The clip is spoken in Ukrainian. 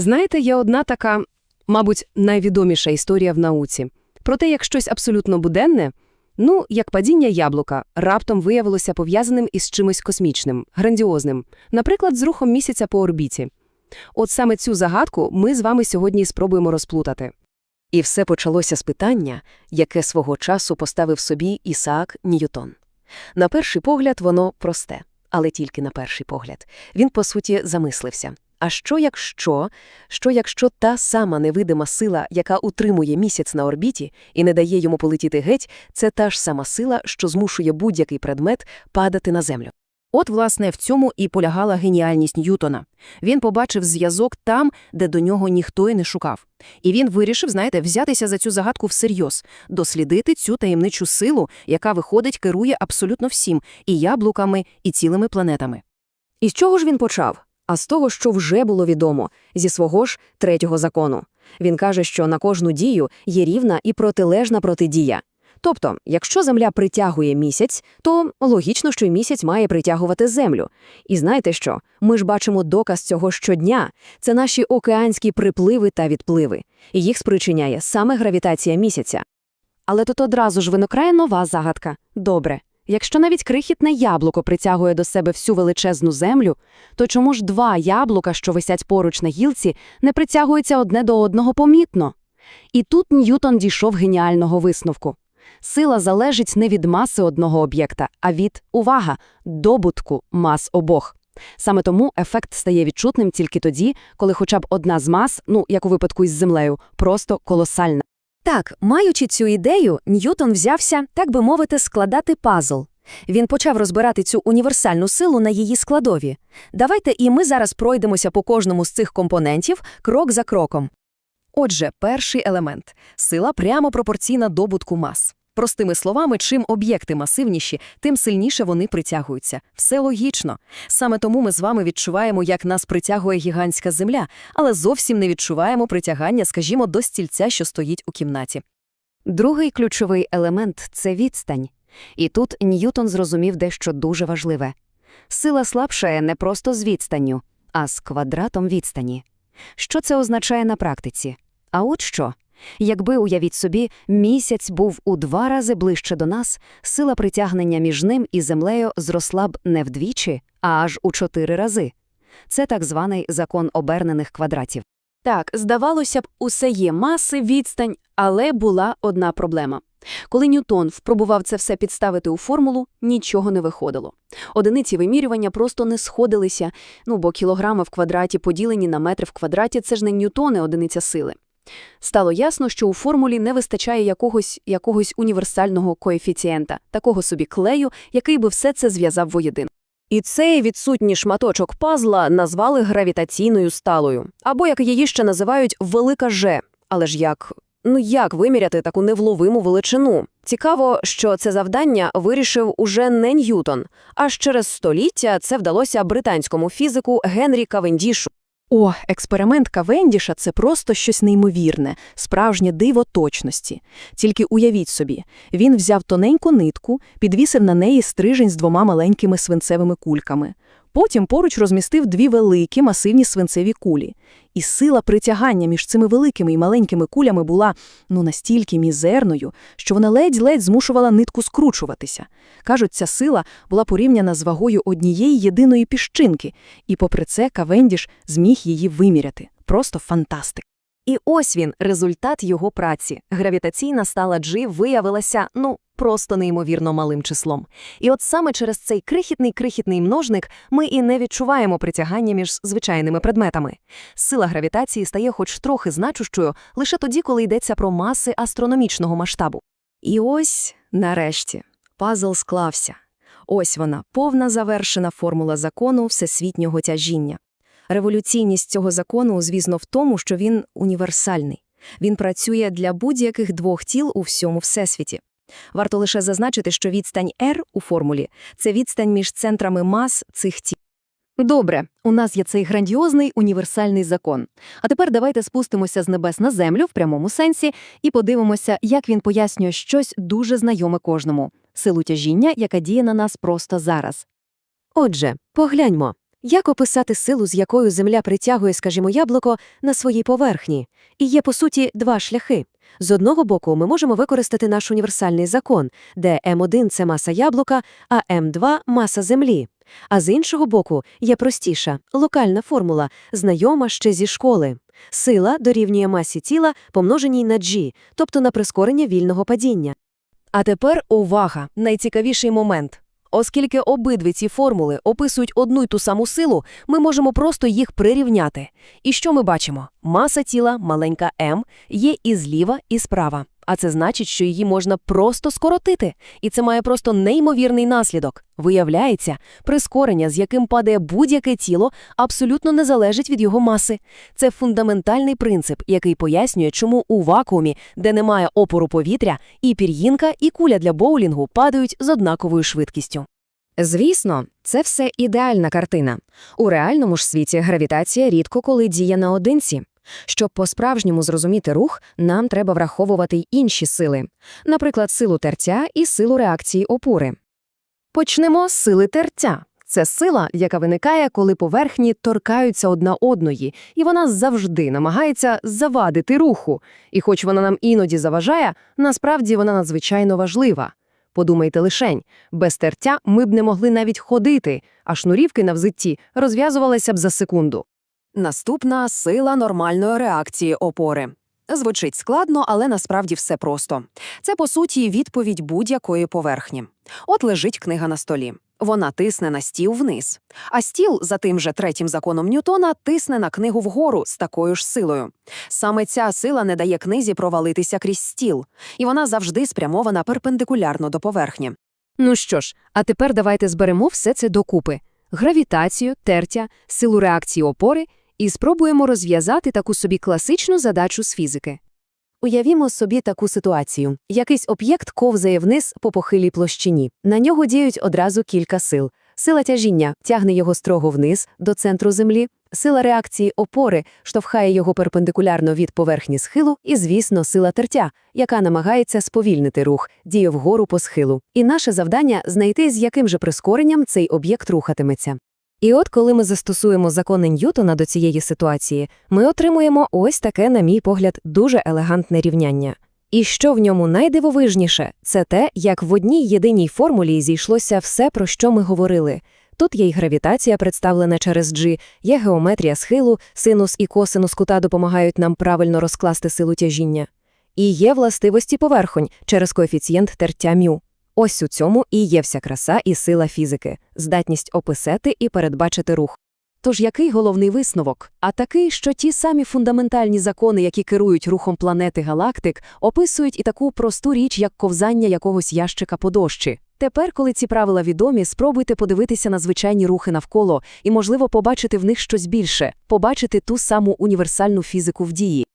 Знаєте, є одна така, мабуть, найвідоміша історія в науці. Про те, як щось абсолютно буденне, ну, як падіння яблука, раптом виявилося пов'язаним із чимось космічним, грандіозним, наприклад, з рухом місяця по орбіті. От саме цю загадку ми з вами сьогодні спробуємо розплутати. І все почалося з питання, яке свого часу поставив собі Ісаак Ньютон. На перший погляд воно просте, але тільки на перший погляд. Він, по суті, замислився. А що якщо, що якщо та сама невидима сила, яка утримує місяць на орбіті і не дає йому полетіти геть, це та ж сама сила, що змушує будь-який предмет падати на землю? От, власне, в цьому і полягала геніальність Ньютона. Він побачив зв'язок там, де до нього ніхто й не шукав. І він вирішив, знаєте, взятися за цю загадку всерйоз, дослідити цю таємничу силу, яка, виходить, керує абсолютно всім – і яблуками, і цілими планетами. І з чого ж він почав? А з того, що вже було відомо, зі свого ж третього закону. Він каже, що на кожну дію є рівна і протилежна протидія. Тобто, якщо Земля притягує місяць, то логічно, що місяць має притягувати Землю. І знаєте що? Ми ж бачимо доказ цього щодня. Це наші океанські припливи та відпливи. І їх спричиняє саме гравітація місяця. Але тут одразу ж виникає нова загадка. Добре. Якщо навіть крихітне яблуко притягує до себе всю величезну землю, то чому ж два яблука, що висять поруч на гілці, не притягуються одне до одного помітно? І тут Ньютон дійшов геніального висновку. Сила залежить не від маси одного об'єкта, а від, увага, добутку мас обох. Саме тому ефект стає відчутним тільки тоді, коли хоча б одна з мас, ну, як у випадку із землею, просто колосальна. Так, маючи цю ідею, Ньютон взявся, так би мовити, складати пазл. Він почав розбирати цю універсальну силу на її складові. Давайте і ми зараз пройдемося по кожному з цих компонентів крок за кроком. Отже, перший елемент – сила прямо пропорційна добутку мас. Простими словами, чим об'єкти масивніші, тим сильніше вони притягуються. Все логічно. Саме тому ми з вами відчуваємо, як нас притягує гігантська земля, але зовсім не відчуваємо притягання, скажімо, до стільця, що стоїть у кімнаті. Другий ключовий елемент – це відстань. І тут Ньютон зрозумів дещо дуже важливе. Сила слабшає не просто з відстанню, а з квадратом відстані. Що це означає на практиці? А от що? Якби, уявіть собі, місяць був у два рази ближче до нас, сила притягнення між ним і землею зросла б не вдвічі, а аж у чотири рази. Це так званий закон обернених квадратів. Так, здавалося б, усе є маси, відстань, але була одна проблема. Коли Ньютон впробував це все підставити у формулу, нічого не виходило. Одиниці вимірювання просто не сходилися, ну бо кілограми в квадраті поділені на метри в квадраті – це ж не ньютони одиниця сили. Стало ясно, що у формулі не вистачає якогось, якогось універсального коефіцієнта, такого собі клею, який би все це зв'язав воєдино. І цей відсутній шматочок пазла назвали гравітаційною сталою, або, як її ще називають, велика Ж. Але ж як? Ну як виміряти таку невловиму величину? Цікаво, що це завдання вирішив уже не Ньютон, аж через століття це вдалося британському фізику Генрі Кавендішу. О, експеримент Кавендіша – це просто щось неймовірне, справжнє диво точності. Тільки уявіть собі, він взяв тоненьку нитку, підвісив на неї стрижень з двома маленькими свинцевими кульками. Потім поруч розмістив дві великі масивні свинцеві кулі. І сила притягання між цими великими і маленькими кулями була ну настільки мізерною, що вона ледь-ледь змушувала нитку скручуватися. Кажуть, ця сила була порівняна з вагою однієї єдиної піщинки, і попри це Кавендіш зміг її виміряти. Просто фантастик. І ось він, результат його праці. Гравітаційна стала G виявилася, ну, просто неймовірно малим числом. І от саме через цей крихітний-крихітний множник ми і не відчуваємо притягання між звичайними предметами. Сила гравітації стає хоч трохи значущою лише тоді, коли йдеться про маси астрономічного масштабу. І ось, нарешті, пазл склався. Ось вона, повна завершена формула закону всесвітнього тяжіння. Революційність цього закону, звісно, в тому, що він універсальний. Він працює для будь-яких двох тіл у всьому всесвіті. Варто лише зазначити, що відстань R у формулі – це відстань між центрами мас цих тіл. Добре, у нас є цей грандіозний універсальний закон. А тепер давайте спустимося з небес на землю в прямому сенсі і подивимося, як він пояснює щось дуже знайоме кожному – силу тяжіння, яка діє на нас просто зараз. Отже, погляньмо. Як описати силу, з якою Земля притягує, скажімо, яблуко на своїй поверхні? І є, по суті, два шляхи. З одного боку, ми можемо використати наш універсальний закон, де М1 – це маса яблука, а М2 – маса Землі. А з іншого боку, є простіша, локальна формула, знайома ще зі школи. Сила дорівнює масі тіла, помноженій на G, тобто на прискорення вільного падіння. А тепер увага! Найцікавіший момент. Оскільки обидві ці формули описують одну й ту саму силу, ми можемо просто їх прирівняти. І що ми бачимо? Маса тіла, маленька м є і зліва, і справа. А це значить, що її можна просто скоротити. І це має просто неймовірний наслідок. Виявляється, прискорення, з яким падає будь-яке тіло, абсолютно не залежить від його маси. Це фундаментальний принцип, який пояснює, чому у вакуумі, де немає опору повітря, і пір'їнка, і куля для боулінгу падають з однаковою швидкістю. Звісно, це все ідеальна картина. У реальному ж світі гравітація рідко коли діє наодинці. Щоб по-справжньому зрозуміти рух, нам треба враховувати й інші сили, наприклад, силу тертя і силу реакції опори. Почнемо з сили тертя. Це сила, яка виникає, коли поверхні торкаються одна одної, і вона завжди намагається завадити руху. І хоч вона нам іноді заважає, насправді вона надзвичайно важлива. Подумайте лишень, без тертя ми б не могли навіть ходити, а шнурівки на взитті розв'язувалися б за секунду. Наступна сила нормальної реакції опори. Звучить складно, але насправді все просто. Це, по суті, відповідь будь-якої поверхні. От лежить книга на столі. Вона тисне на стіл вниз. А стіл, за тим же третім законом Ньютона, тисне на книгу вгору з такою ж силою. Саме ця сила не дає книзі провалитися крізь стіл, і вона завжди спрямована перпендикулярно до поверхні. Ну що ж, а тепер давайте зберемо все це докупи: гравітацію, тертя, силу реакції опори і спробуємо розв'язати таку собі класичну задачу з фізики. Уявімо собі таку ситуацію. Якийсь об'єкт ковзає вниз по похилій площині. На нього діють одразу кілька сил. Сила тяжіння тягне його строго вниз, до центру землі, сила реакції опори штовхає його перпендикулярно від поверхні схилу, і, звісно, сила тертя, яка намагається сповільнити рух, діє вгору по схилу. І наше завдання – знайти, з яким же прискоренням цей об'єкт рухатиметься. І от коли ми застосуємо закони Ньютона до цієї ситуації, ми отримуємо ось таке, на мій погляд, дуже елегантне рівняння. І що в ньому найдивовижніше, це те, як в одній єдиній формулі зійшлося все, про що ми говорили. Тут є й гравітація, представлена через G, є геометрія схилу, синус і косинус кута допомагають нам правильно розкласти силу тяжіння. І є властивості поверхонь через коефіцієнт тертя мю. Ось у цьому і є вся краса і сила фізики, здатність описати і передбачити рух. Тож який головний висновок? А такий, що ті самі фундаментальні закони, які керують рухом планети галактик, описують і таку просту річ, як ковзання якогось ящика по дощі. Тепер, коли ці правила відомі, спробуйте подивитися на звичайні рухи навколо і, можливо, побачити в них щось більше, побачити ту саму універсальну фізику в дії.